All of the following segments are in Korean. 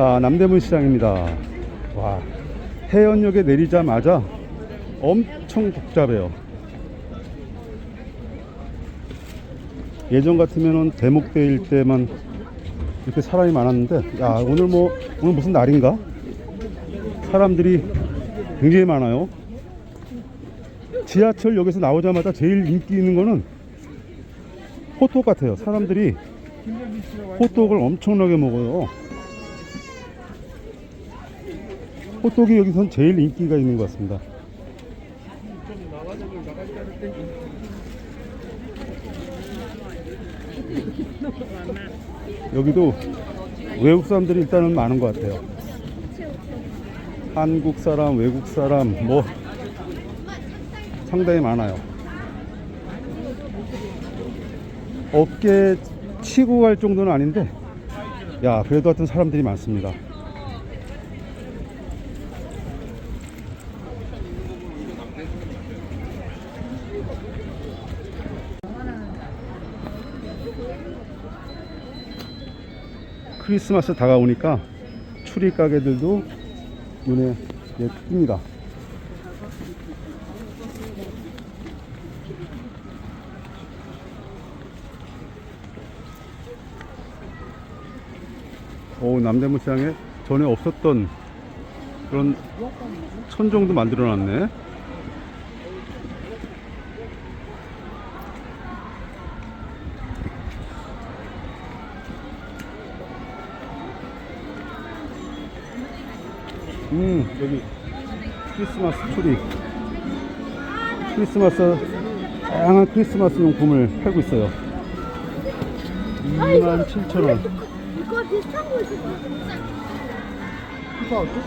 자, 남대문 시장입니다. 와, 해연역에 내리자마자 엄청 복잡해요. 예전 같으면은 대목대일 때만 이렇게 사람이 많았는데, 야, 오늘 뭐, 오늘 무슨 날인가? 사람들이 굉장히 많아요. 지하철역에서 나오자마자 제일 인기 있는 거는 호떡 같아요. 사람들이 호떡을 엄청나게 먹어요. 호떡이 여기선 제일 인기가 있는 것 같습니다. 여기도 외국 사람들이 일단은 많은 것 같아요. 한국 사람, 외국 사람, 뭐 상당히 많아요. 어깨 치고 갈 정도는 아닌데, 야, 그래도 하여튼 사람들이 많습니다. 크리스마스 다가오니까 추리 가게들도 눈에 예, 띕니다. 오, 남대문 시장에 전에 없었던 그런 천정도 만들어 놨네. 여기 크리스마스 트리. 크리스마스, 다양한 크리스마스 용품을 팔고 있어요. 27,000원. 이거 비슷한 거 있어. 이거 어떻게?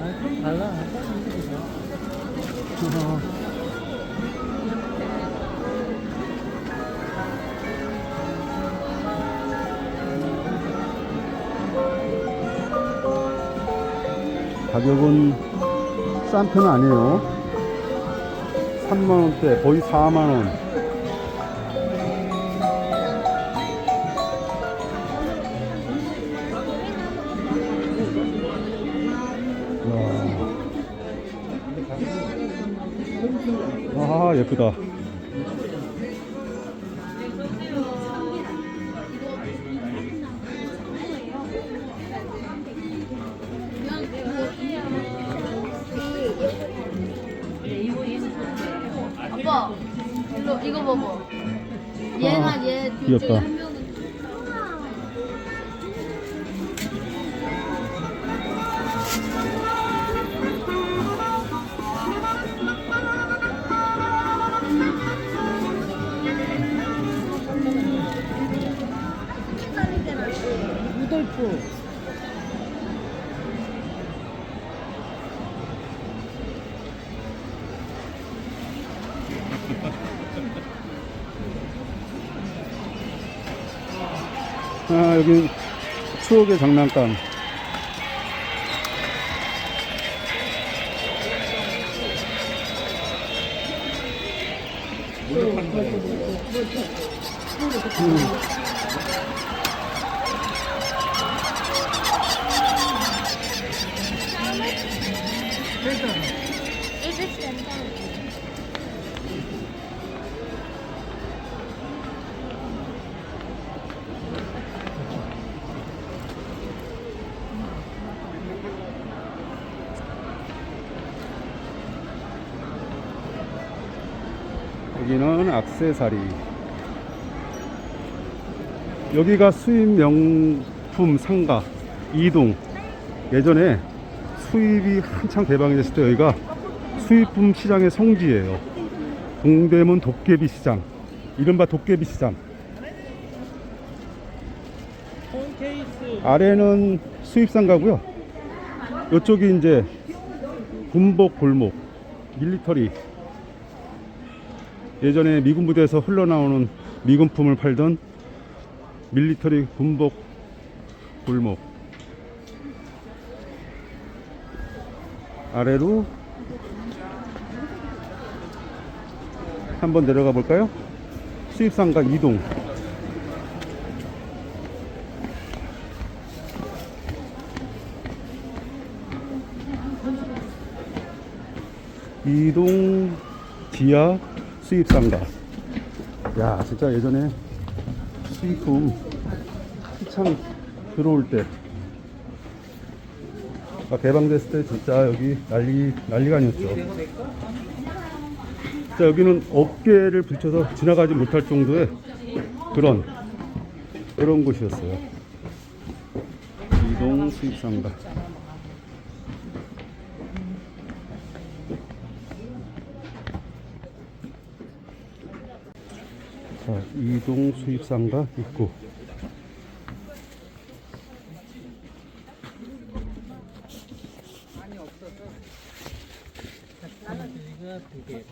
아, 좀 달라. 가격은 싼 편은 아니에요. 3만원대, 거의 4만원. 아, 예쁘다. 이거 봐봐. 얘나 얘 둘 중에 귀엽다. 한 명 아, 여기 추억의 장난감. 악세사리. 여기가 수입 명품 상가 이동. 예전에 수입이 한창 대박이 됐을 때 여기가 수입품 시장의 성지예요. 동대문 도깨비 시장. 이른바 도깨비 시장. 아래는 수입 상가고요. 이쪽이 이제 군복 골목 밀리터리 예전에 미군 부대에서 흘러나오는 미군품을 팔던 밀리터리 군복 골목. 아래로 한번 내려가 볼까요? 수입상가 이동. 이동 지하 수입상가. 야, 진짜 예전에 수입품 한창 들어올 때, 아, 개방됐을 때 진짜 여기 난리, 난리가 아니었죠. 자, 여기는 어깨를 붙여서 지나가지 못할 정도의 그런, 그런 곳이었어요. 이동 수입상가. 이동 수입상가 입구. 이거 두 개.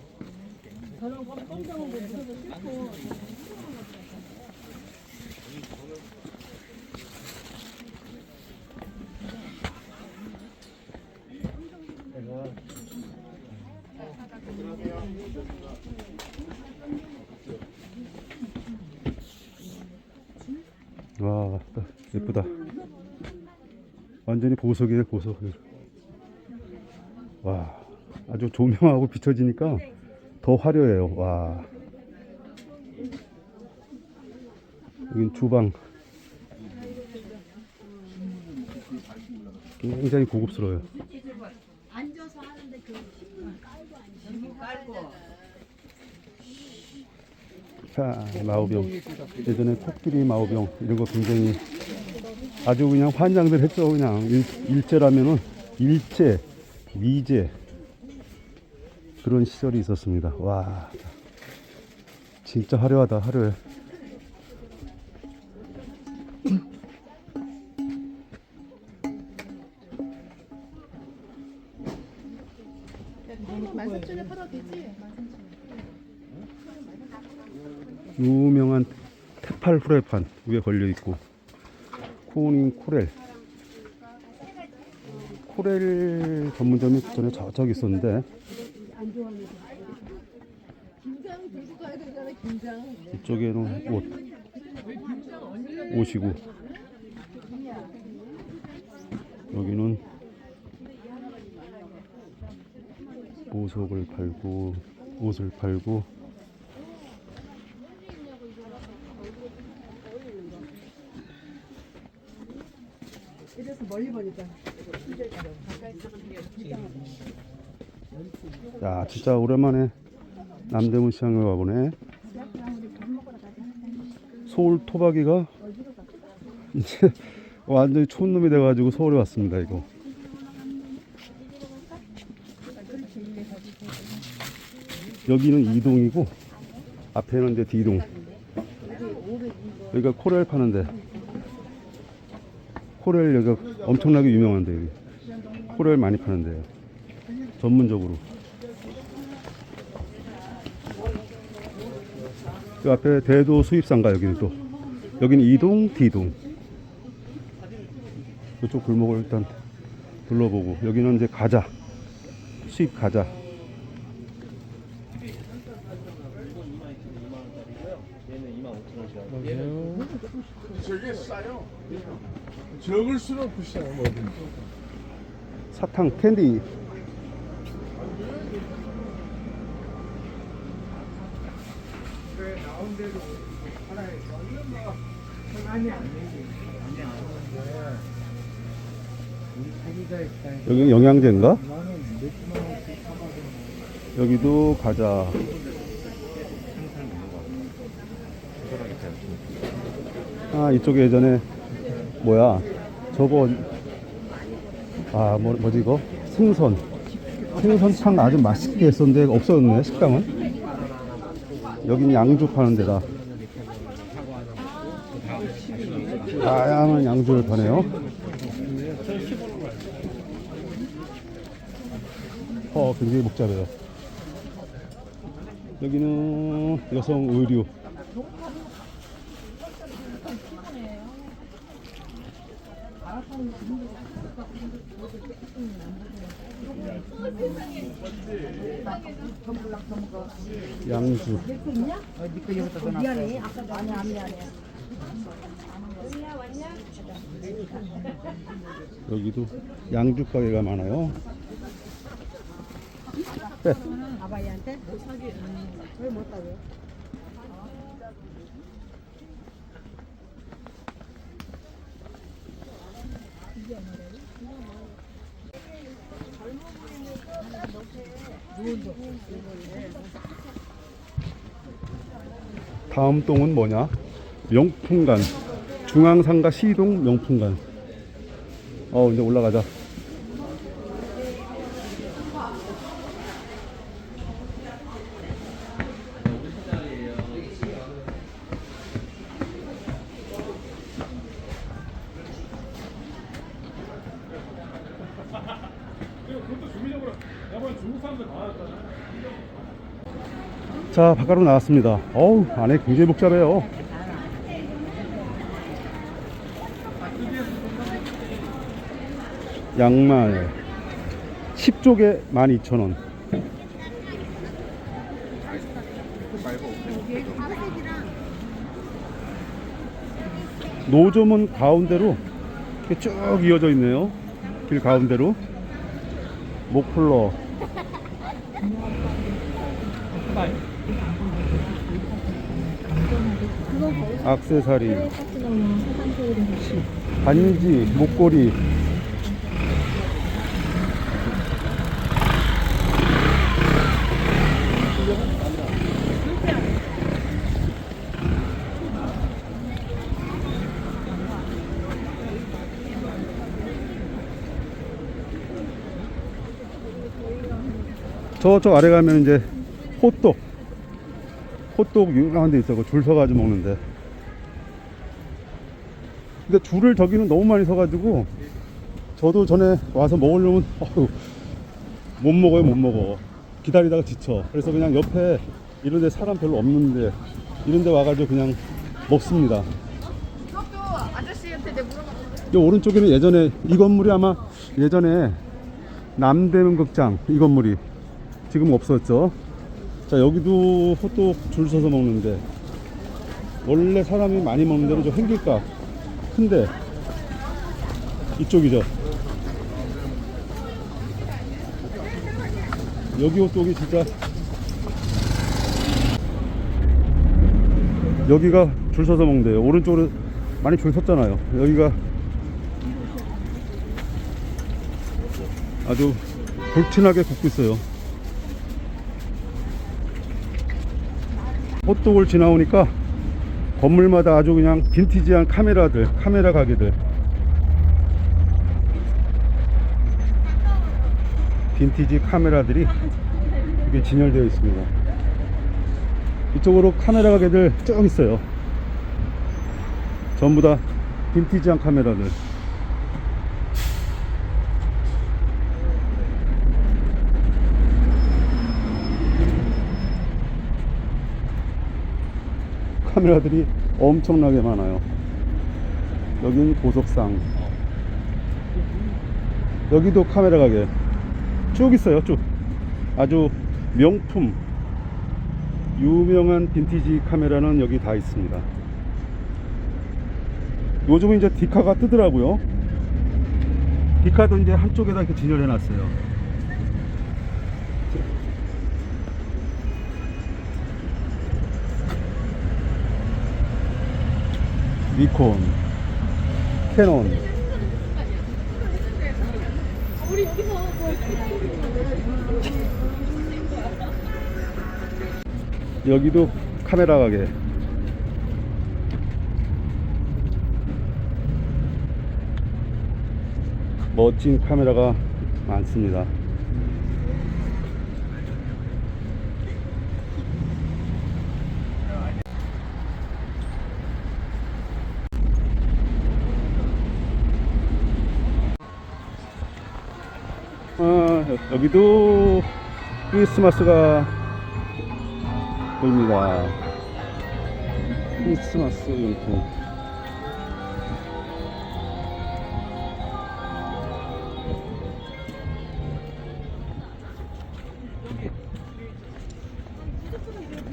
와, 예쁘다. 완전히 보석이네, 보석. 와, 아주 조명하고 비춰지니까 더 화려해요. 와. 여긴 주방. 굉장히 고급스러워요. 앉아서 하는데 그 자, 마오병. 예전에 코끼리 마오병 이런 거 굉장히 아주 그냥 환장들 했죠. 그냥 일, 일제라면은 일제, 미제 그런 시절이 있었습니다. 와, 진짜 화려하다, 화려해. 유명한 테팔 후라이판 위에 걸려 있고 코닝 코렐. 코렐 전문점이 전에 있었는데. 가야 되잖아 김장 이쪽에는 옷 옷이고. 여기는 보석을 팔고 옷을 팔고 이래서 멀리 보니까 야 진짜 오랜만에 남대문 시장에 와보네. 서울 토박이가 이제 완전히 촌놈이 돼가지고 서울에 왔습니다 이거. 여기는 이동이고 앞에는 이제 D동. 여기가 코렐 파는데 코렐 여기가 엄청나게 유명한데 여기. 코렐 많이 파는데요 전문적으로. 그 앞에 대도 수입상가 여기는 또. 여기는 이동 D동. 이쪽 골목을 일단 둘러보고 여기는 이제 과자. 수입 과자 저게 싸요. 적을수록 비싸요, 뭐든. 사탕 캔디 여기는 영양제인가? 여기도 과자 아 이쪽에 예전에 뭐야? 저거 아 뭐, 뭐지 이거? 생선. 생선탕 아주 맛있게 했었는데 없어졌네 식당은. 여기는 양주 파는 데다. 다양한 양주를 파네요. 어 굉장히 복잡해요. 여기는 여성 의류 양주 여기도 양주 가게가 많아요 빼. 아바이한테? 왜못 따요? 다음 동은 뭐냐? 명품관. 중앙상가 시동 명품관. 어, 이제 올라가자. 자, 바깥으로 나왔습니다. 어우, 안에 굉장히 복잡해요. 양말 10쪽에 12,000원. 노점은 가운데로 쭉 이어져 있네요. 길 가운데로. 목플러. 악세사리. 반지, 목걸이. 저쪽 아래 가면 이제 호떡 호떡 유명한 데 있어 줄 서가지고 먹는데 근데 줄을 저기는 너무 많이 서가지고 저도 전에 와서 먹으려면 어휴, 못 먹어요 못 먹어. 기다리다가 지쳐. 그래서 그냥 옆에 이런 데 사람 별로 없는데 이런 데 와가지고 그냥 먹습니다. 이것도 아저씨한테 내 물어봤는데 이 오른쪽에는 예전에 이 건물이 아마 예전에 남대문 극장 이 건물이 지금 없었죠. 자 여기도 호떡 줄 서서 먹는데 원래 사람이 많이 먹는 데는 저 횡길가 큰데 이쪽이죠. 여기 호떡이 진짜 여기가 줄 서서 먹는데요. 오른쪽으로 많이 줄 섰잖아요. 여기가 아주 불티나게 굽고 있어요. 호떡을 지나오니까 건물마다 아주 그냥 빈티지한 카메라들, 카메라 가게들. 빈티지 카메라들이 이게 진열되어 있습니다. 이쪽으로 카메라 가게들 쭉 있어요. 전부 다 빈티지한 카메라들. 카메라들이 엄청나게 많아요. 여기는 보석상. 여기도 카메라 가게. 쭉 있어요, 쭉. 아주 명품, 유명한 빈티지 카메라는 여기 다 있습니다. 요즘은 이제 디카가 뜨더라고요. 디카도 이제 한쪽에다 이렇게 진열해 놨어요. 니콘, 캐논. 여기도 카메라 가게. 멋진 카메라가 많습니다. 아, 여- 여기도 크리스마스가 보입니다. 크리스마스 용품.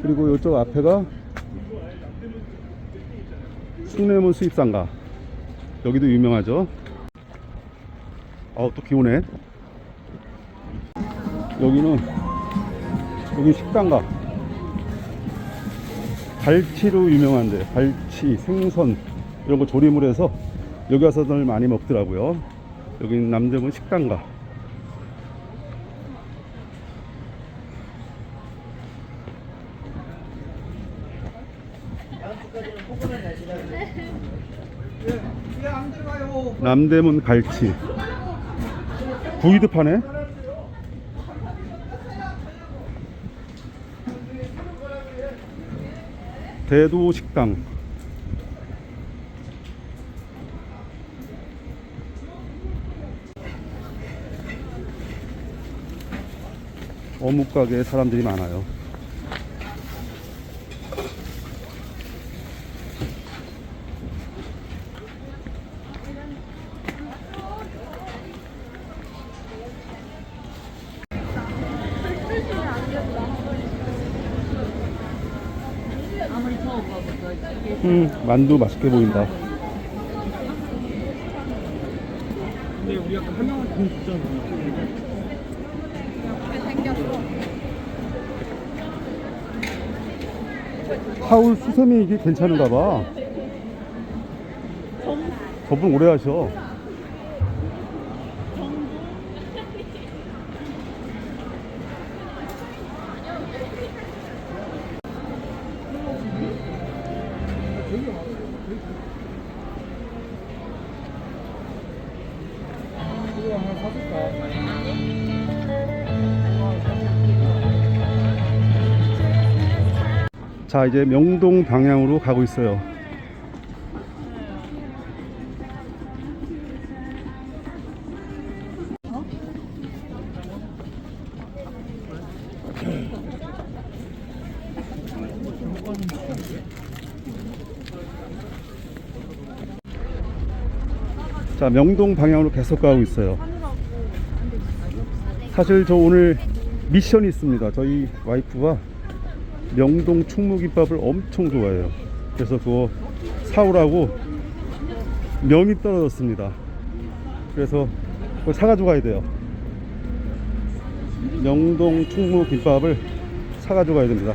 그리고 이쪽 앞에가 숭례문 수입상가. 여기도 유명하죠. 어우, 또 비 오네. 여기는 여기 식당가. 갈치로 유명한데, 갈치, 생선, 이런 거 조림을 해서 여기 와서들 많이 먹더라고요. 여기 남대문 식당가. 남대문 갈치. 구이도 파네? 대도 식당. 어묵 가게에 사람들이 많아요. 음, 만두 맛있게 보인다. 근데 우리 아까 한 명한테 돈 줬잖아. 하울 수세미 이게 괜찮은가 봐. 저분 오래 하셔. 자, 이제 명동 방향으로 가고 있어요. 자, 명동 방향으로 계속 가고 있어요. 사실 저 오늘 미션이 있습니다. 저희 와이프가 명동 충무김밥을 엄청 좋아해요. 그래서 그거 사오라고 명이 떨어졌습니다. 그래서 그걸 사가지고 가야 돼요. 명동 충무김밥을 사가지고 가야 됩니다.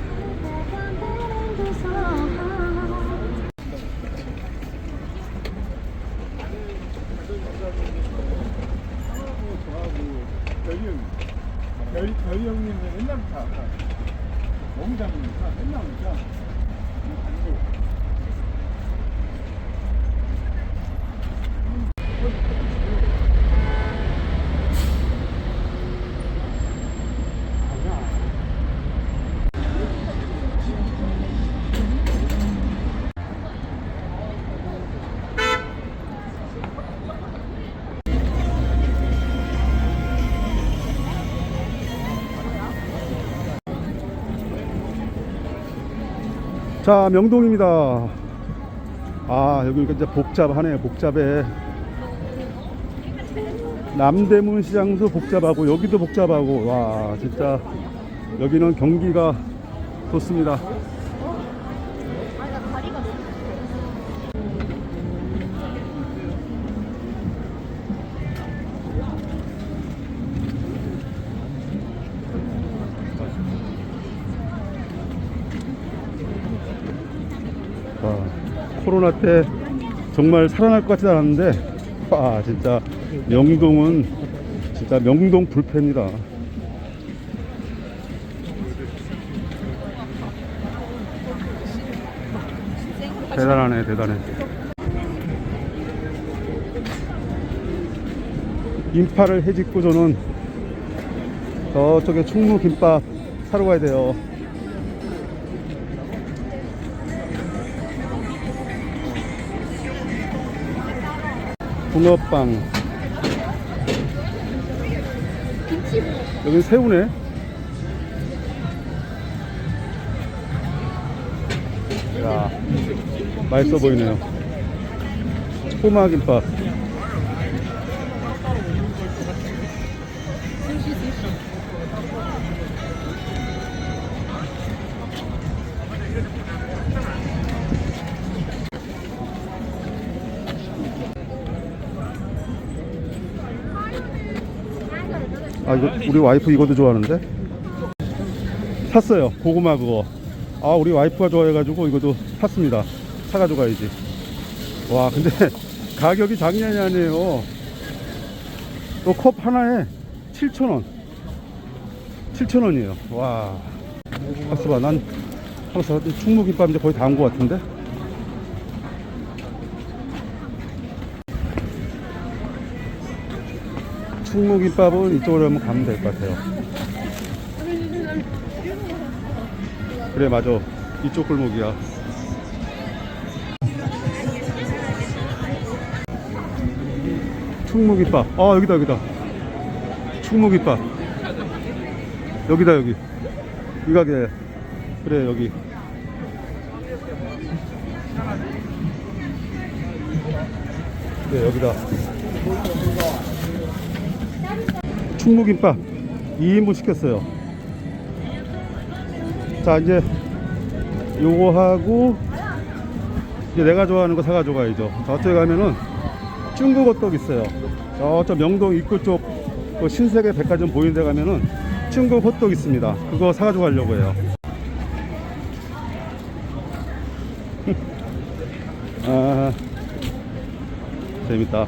자, 명동입니다. 아, 여기 진짜 복잡하네, 복잡해. 남대문 시장도 복잡하고, 여기도 복잡하고, 와, 진짜, 여기는 경기가 좋습니다. 코로나 때 정말 살아날 것 같지 않았는데, 와, 진짜 명동은 진짜 명동 불패입니다. 대단하네, 대단해. 인파를 헤집고 저는 저쪽에 충무 김밥 사러 가야 돼요. 붕어빵. 여기 새우네. 야 맛있어 보이네요. 꼬마 김밥 아 이거 우리 와이프 이것도 좋아하는데 샀어요. 고구마 그거. 아, 우리 와이프가 좋아해가지고 이것도 샀습니다. 사가지고 가야지. 와, 근데 가격이 장난이 아니에요. 또 컵 하나에 7,000원. 7,000원이에요. 와. 박스 봐. 난 항상 충무김밥 이제 거의 다 온 것 같은데? 충무김밥은 이쪽으로 한번 가면 될 것 같아요. 그래, 맞아. 이쪽 골목이야. 충무김밥. 아, 여기다, 여기다. 충무김밥. 여기다, 여기. 이 가게. 그래, 여기. 네, 여기다. 충무김밥 2인분 시켰어요. 자, 이제 요거 하고 이제 내가 좋아하는 거 사가지고 가야죠. 저쪽에 가면은 중국 호떡 있어요. 저쪽 명동 입구 쪽 그 신세계 백화점 보이는 데 가면은 중국 호떡 있습니다. 그거 사가지고 가려고 해요. 아, 재밌다.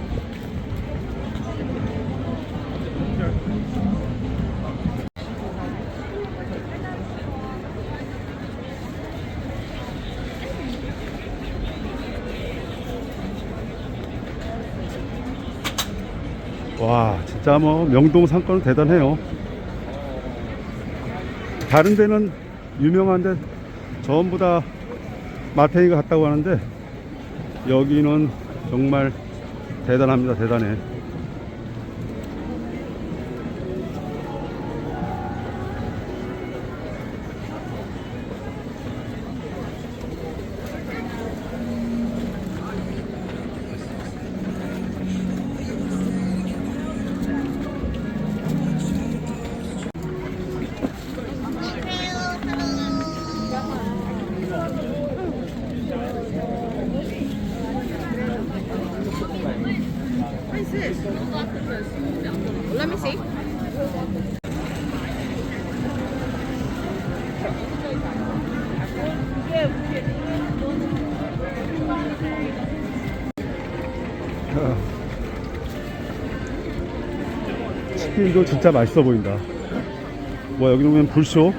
와, 진짜 뭐 명동 상권은 대단해요. 다른 데는 유명한데 전부 다 마탱이가 갔다고 하는데 여기는 정말 대단합니다. 대단해. 치킨도 진짜 맛있어 보인다. 뭐 여기 보면 불쇼.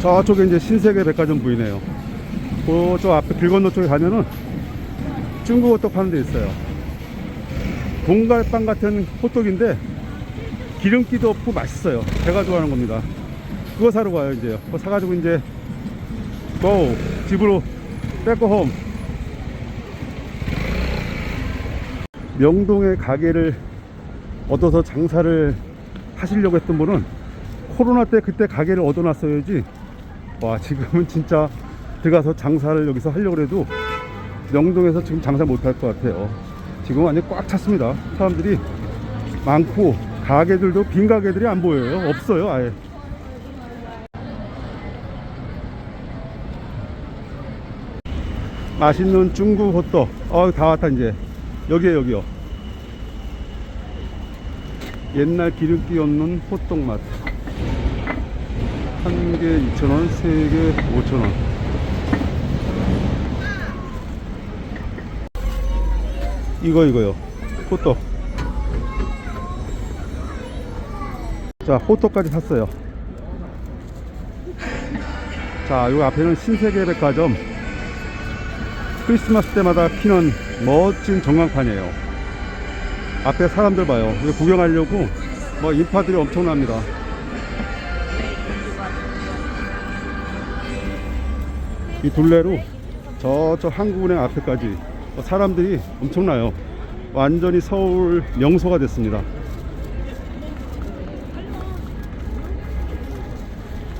저쪽에 이제 신세계 백화점 보이네요. 그쪽 앞에 길 건너 쪽에 가면은 중국 호떡 파는 데 있어요. 동갈빵 같은 호떡인데 기름기도 없고 맛있어요. 제가 좋아하는 겁니다. 그거 사러 가요 이제. 그거 사가지고 이제 고 집으로 백고 홈. 명동의 가게를 얻어서 장사를 하시려고 했던 분은 코로나 때 그때 가게를 얻어놨어야지 와 지금은 진짜 들어가서 장사를 여기서 하려고 해도 명동에서 지금 장사 못할 것 같아요. 지금 완전 꽉 찼습니다. 사람들이 많고 가게들도 빈 가게들이 안 보여요. 없어요 아예. 맛있는 중국 호떡. 어 다 왔다 이제. 여기에 여기요. 옛날 기름기 없는 호떡 맛 한 개 2,000원, 세 개 5,000원. 이거 이거요. 호떡. 자, 호떡까지 샀어요. 자, 요 앞에는 신세계 백화점. 크리스마스 때마다 피는 멋진 전광판이에요. 앞에 사람들 봐요. 구경하려고 뭐 인파들이 엄청납니다. 이 둘레로 저저 한국은행 앞에까지 사람들이 엄청나요. 완전히 서울 명소가 됐습니다.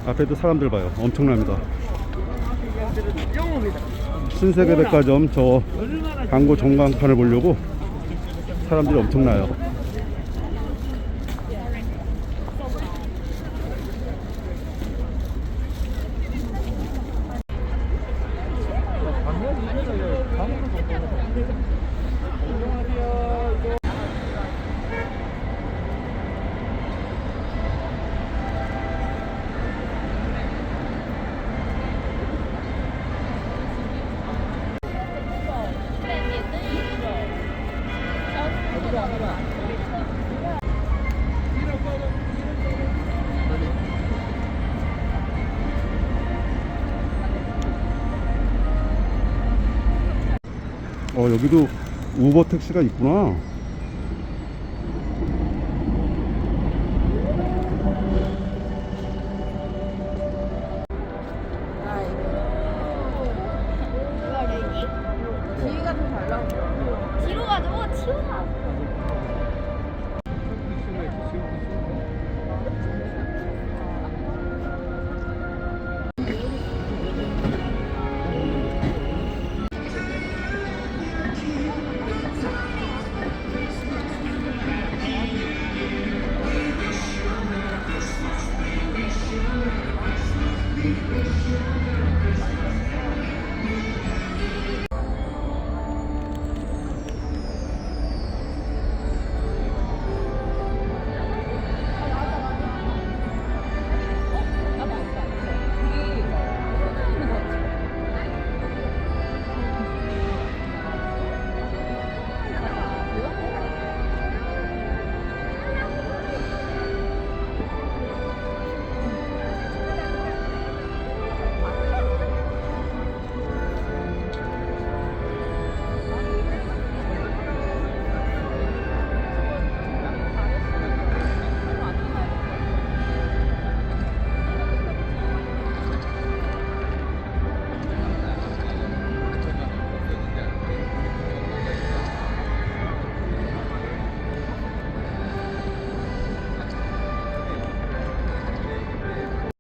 앞에도 사람들 봐요. 엄청납니다. 신세계 백화점 저 광고 전광판을 보려고 사람들이 엄청나요. 어 여기도 우버 택시가 있구나.